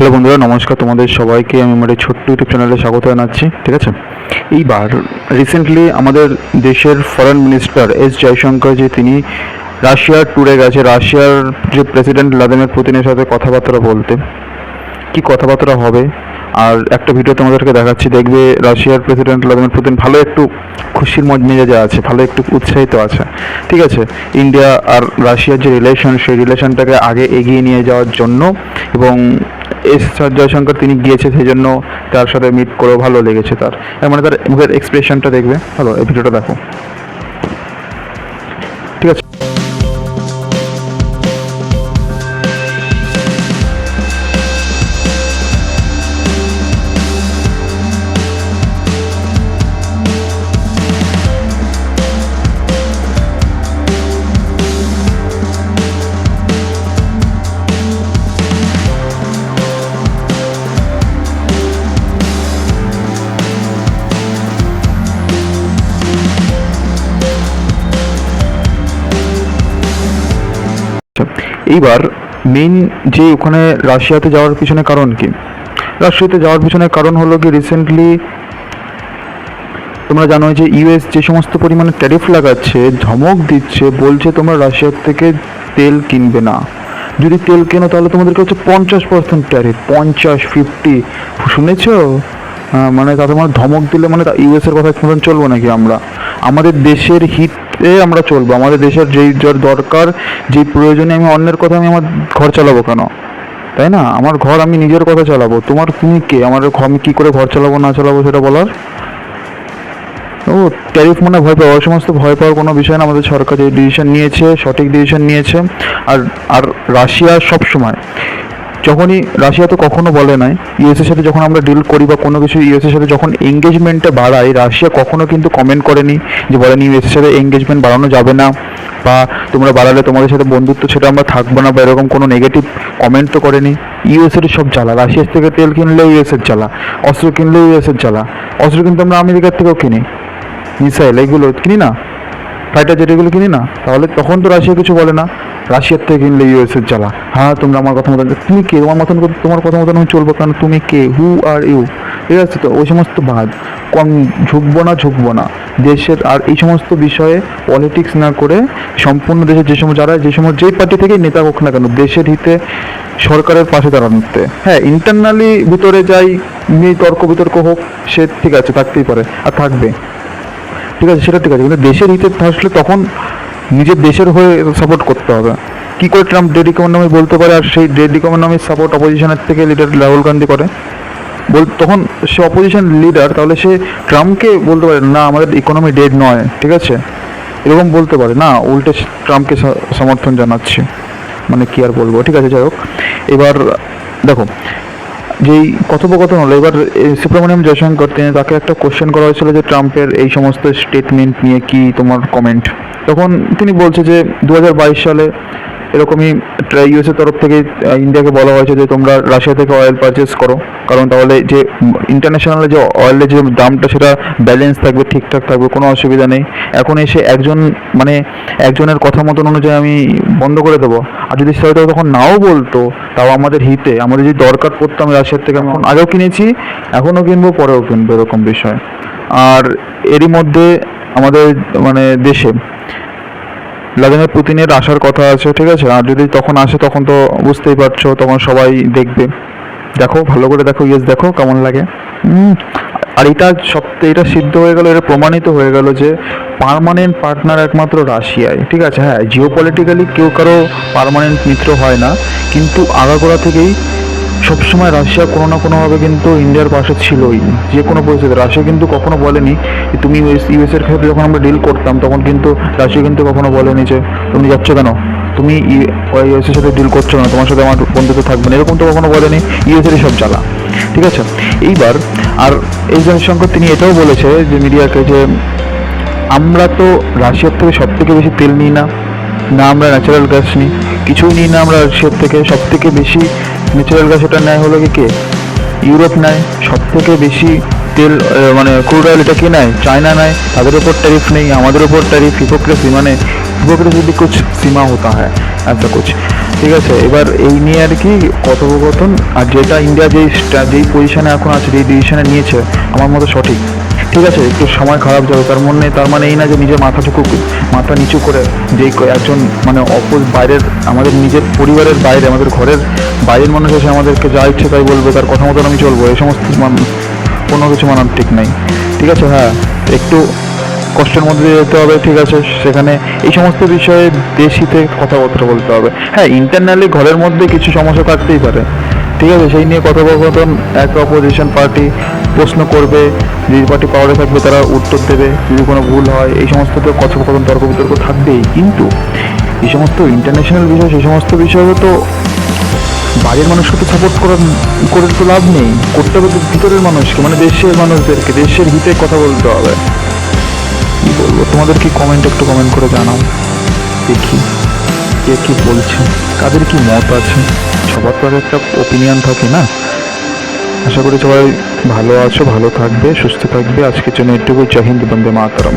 Hello বন্ধুরা, নমস্কার তোমাদের সবাইকে। আমি আমার ছোট্ট ইউটিউব চ্যানেলে স্বাগত জানাচ্ছি, ঠিক আছে? এইবার রিসেন্টলি আমাদের দেশের ফরেন মিনিস্টার এস জয়শঙ্কর যে তিনি রাশিয়ার ট্যুরে গেছে। রাশিয়ার যে প্রেসিডেন্ট ভ্লাদিমির পুতিনের সাথে কথাবার্তা বলতে। কি কথাবার্তা হবে? আর একটা ভিডিও তোমাদেরকে দেখাচ্ছি, দেখবে রাশিয়ার প্রেসিডেন্ট ভ্লাদিমির পুতিন ভালো একটু খুশির মজ মেজাজে আছে, ভালো একটু উৎসাহিত আছে। ঠিক আছে? ইন্ডিয়া আর রাশিয়ার যে রিলেশন সেই রিলেশনটাকে আগে এগিয়ে নিয়ে যাওয়ার জন্য এবং এস জয়শঙ্কর তিনি গিয়েছে সেই জন্য তার সাথে মিট করেও ভালো লেগেছে তার। মানে তার মুখের এক্সপ্রেশনটা দেখবে। ভালো এই ভিডিওটা দেখো। এইবার মেইন যে ওখানে রাশিয়াতে যাওয়ার পিছনে কারণ কি? রাশিয়াতে যাওয়ার পিছনে কারণ হলো কি রিসেন্টলি তোমরা জানো যে ইউএস যে সমস্ত পরিমাণে ট্যারিফ লাগাচ্ছে, ধমক দিচ্ছে, বলছে তোমরা রাশিয়ার থেকে তেল কিনবে না। যদি তেল কেনো তাহলে তোমাদেরকে হচ্ছে পঞ্চাশ পার্সেন্ট ট্যারিফ পঞ্চাশ ফিফটি শুনেছো? মানে তাতে মানে ধমক দিলে মানে ইউএসের কথা চলবো নাকি আমরা? আমাদের দেশের হিতে আমরা চলবো। আমাদের দেশের যেই যার দরকার, যেই প্রয়োজনে আমি অন্যের কথা আমি আমার ঘর চালাবো কেন? তাই না? আমার ঘর আমি নিজের কথা চালাবো। তোমার তুমি কে? আমার আমি কী করে ঘর চালাবো, না চালাবো সেটা বলার? ও ট্যারিফ মানে ভয় পাওয়া। ওই সমস্ত ভয় পাওয়ার কোনো বিষয় না। আমাদের সরকার যে ডিসিশন নিয়েছে, সঠিক ডিসিশন নিয়েছে। আর আর রাশিয়া সব সময় যখনই রাশিয়া তো কখনো বলে নাই ইউএসের সাথে যখন আমরা ডিল করি বা কোনো কিছু ইউএসের সাথে যখন এঙ্গেজমেন্টটা বাড়াই রাশিয়া কখনো কিন্তু কমেন্ট করেনি যে বলেনি ইউএসের সাথে এঙ্গেজমেন্ট বাড়ানো যাবে না বা তোমরা বাড়ালে তোমাদের সাথে বন্ধুত্ব সেটা আমরা থাকব না বা এরকম কোনো নেগেটিভ কমেন্ট তো করেনি। ইউএসের সব জ্বালা, রাশিয়ার থেকে তেল কিনলেও ইউএসের জ্বালা, অস্ত্র কিনলেও ইউএসের জ্বালা, অস্ত্র কিন্তু আমরা আমেরিকার থেকেও কিনি মিসাইল এগুলো কিনি না ফাইটার জেট এগুলো কিনি না, তাহলে তখন তো রাশিয়া কিছু বলে না। রাশিয়ার থেকে কিনলে ইউএসের জ্বালা। হ্যাঁ তোমরা আমার কথা মতন তুমি কে? তোমার মতন তোমার কথা মতন আমি চলবো কারণ তুমি কে? হু আর ইউ ঠিক আছে তো? ওই সমস্ত বাদ। কম ঝুঁকবো না ঝুঁকবো না। দেশের আর এই সমস্ত বিষয়ে পলিটিক্স না করে সম্পূর্ণ দেশের যে সময় যারা যে সময় যেই পার্টি থেকে নেতা হোক না কেন, দেশের হিতে সরকারের পাশে দাঁড়ানোতে। হ্যাঁ ইন্টারনালি ভিতরে যাই নিয়ে তর্ক বিতর্ক হোক, সে ঠিক আছে, থাকতেই পারে। আর থাকবে। ঠিক আছে, সেটা ঠিক আছে। কিন্তু দেশের হিতে থাকলে তখন নিজের দেশের হয়ে সাপোর্ট করতে হবে। কি করে ট্রাম্প ডেডি কমের নামে বলতে পারে আর সেই ডেডি কমের সাপোর্ট অপোজিশনের থেকে লিডার রাহুল গান্ধী করে? বল, তখন সে অপোজিশন লিডার তাহলে সে ট্রাম্পকে বলতে পারে, না, আমাদের ইকোনমি ডেড নয়। ঠিক আছে? এরকম বলতে পারে। না, উল্টে ট্রাম্পকে সমর্থন জানাচ্ছে। মানে কি আর বলব? ঠিক আছে, যাই হোক। এবার দেখো যেই কথোপকথন হলো, এবার সুব্রমণিয়াম জয়শঙ্কর, তিনি তাকে একটা কোশ্চেন করা হয়েছিল যে ট্রাম্পের এই সমস্ত স্টেটমেন্ট নিয়ে কি তোমার কমেন্ট তখন তিনি বলছে যে দু হাজার বাইশ সালে এরকমই ইউএসের তরফ থেকে ইন্ডিয়াকে বলা হয়েছে যে তোমরা রাশিয়া থেকে অয়েল পারচেস করো। কারণ তাহলে যে ইন্টারন্যাশনাল যে অয়েলের যে দামটা, সেটা ব্যালেন্স থাকবে, ঠিকঠাক থাকবে, কোনো অসুবিধা নেই। এখন এসে একজন মানে একজনের কথা মতন অনুযায়ী আমি বন্ধ করে দেবো। আর যদি সে হয়তো তখন নাও বলতো, তাও আমাদের হিতে। আমাদের যদি দরকার পড়তো, আমি রাশিয়ার থেকে এখন আগেও কিনেছি, এখনও কিনবো, পরেও কিনবো, এরকম বিষয়। আর এরই মধ্যে আমাদের মানে দেশে ভ্লাদিমির পুতিনের আসার কথা আছে, ঠিক আছে? আর যদি তখন আসে, তখন তো বুঝতেই পারছ, তখন সবাই দেখবে। দেখো, ভালো করে দেখো ইয়েস দেখো, কেমন লাগে। আর এটা সব এটা সিদ্ধ হয়ে গেল, এটা প্রমাণিত হয়ে গেল যে পার্মানেন্ট পার্টনার একমাত্র রাশিয়ায় ঠিক আছে? হ্যাঁ জিও পলিটিক্যালি কেউ কারও পার্মানেন্ট মিত্র হয় না, কিন্তু আগাগোড়া থেকেই সবসময় রাশিয়া কোনো না কোনোভাবে কিন্তু ইন্ডিয়ার পাশে ছিলই, যে কোনো পরিস্থিতি রাশিয়া কিন্তু কখনো বলেনি যে তুমি ইউএস এর ক্ষেত্রে যখন আমরা ডিল করতাম, তখন কিন্তু রাশিয়া কিন্তু কখনো বলেনি যে তুমি যাচ্ছ কেন? তুমি ইউএস এর সাথে ডিল করছ না, তোমার সাথে আমার বন্ধুত্ব থাকবে না, এরকম তো কখনো বলেনি ইউএস এর সব জ্বালা। ঠিক আছে? এইবার, আর এই জয়শঙ্কর তিনি এটাও বলেছে যে মিডিয়াকে যে আমরা তো রাশিয়ার থেকে সব থেকে বেশি তেল নিই না না আমরা ন্যাচারাল গ্যাস নিই, কিছুই নিই না আমরা রাশিয়ার থেকে সব থেকে বেশি ন্যাচারাল গ্যাস ওটা নেয় হলো কি কে? ইউরোপ নেয় সব থেকে বেশি তেল মানে ক্রুড অয়েল এটা কে নেয়? চায়না নেয়, তাদের ওপর ট্যারিফ নেই, আমাদের ওপর ট্যারিফ হিপোক্রেসি মানে হিপোক্রেসি কুছ সীমা হতা হয় এত কুছ। ঠিক আছে, এবার এই নিয়ে আর কি কথোপকথন, আর যেটা ইন্ডিয়া যেই যেই পজিশনে এখন আছে, যেই ডিসিশনে নিয়েছে, আমার মতো সঠিক। ঠিক আছে, একটু সময় খারাপ যাবে, তার মনে, তার মানে এই না যে নিজের মাথা চুকু মাথা নিচু করে ক- একজন মানে অপোজ বাইরের, আমাদের নিজের পরিবারের বাইরে, আমাদের ঘরের বাইরের মানুষ এসে আমাদেরকে যা ইচ্ছে তাই বলবে, তার কথা মতন আমি চলবো, এই সমস্ত কোনো কিছু মানার ঠিক নাই। ঠিক আছে হ্যাঁ একটু কষ্টের মধ্যে দিয়ে যেতে হবে, ঠিক আছে, সেখানে এই সমস্ত বিষয়ে দেশিতে কথাবার্তা বলতে হবে। হ্যাঁ ইন্টারনালি ঘরের মধ্যে কিছু সমস্যা থাকতেই পারে। ঠিক আছে, সেই নিয়ে কথোপকথন, এক অপোজিশন পার্টি প্রশ্ন করবে যে পার্টি পাওয়ারে থাকবে, তারা উত্তর দেবে, যদি কোনো ভুল হয়, এই সমস্ত তো কথোপকথন তর্ক বিতর্ক থাকবেই। কিন্তু এই সমস্ত ইন্টারন্যাশনাল বিষয়, সেই সমস্ত বিষয়ে তো বাইরের মানুষকে তো সাপোর্ট করার, করে তো লাভ নেই। করতে হবে ভিতরের মানুষকে মানে দেশের মানুষদেরকে, দেশের হিতে কথা বলতে হবে। কী বলব, তোমাদের কি কমেন্ট একটু কমেন্ট করে জানাও। দেখি, কে কী বলছে, কাদের কি মত আছে। সবার তো একটা ওপিনিয়ন থাকে না। আশা করি সবাই ভালো আছো, ভালো থাকবে, সুস্থ থাকবে। আজকের জন্য এটুকু জয় হিন্দ, বন্দে মাতারাম।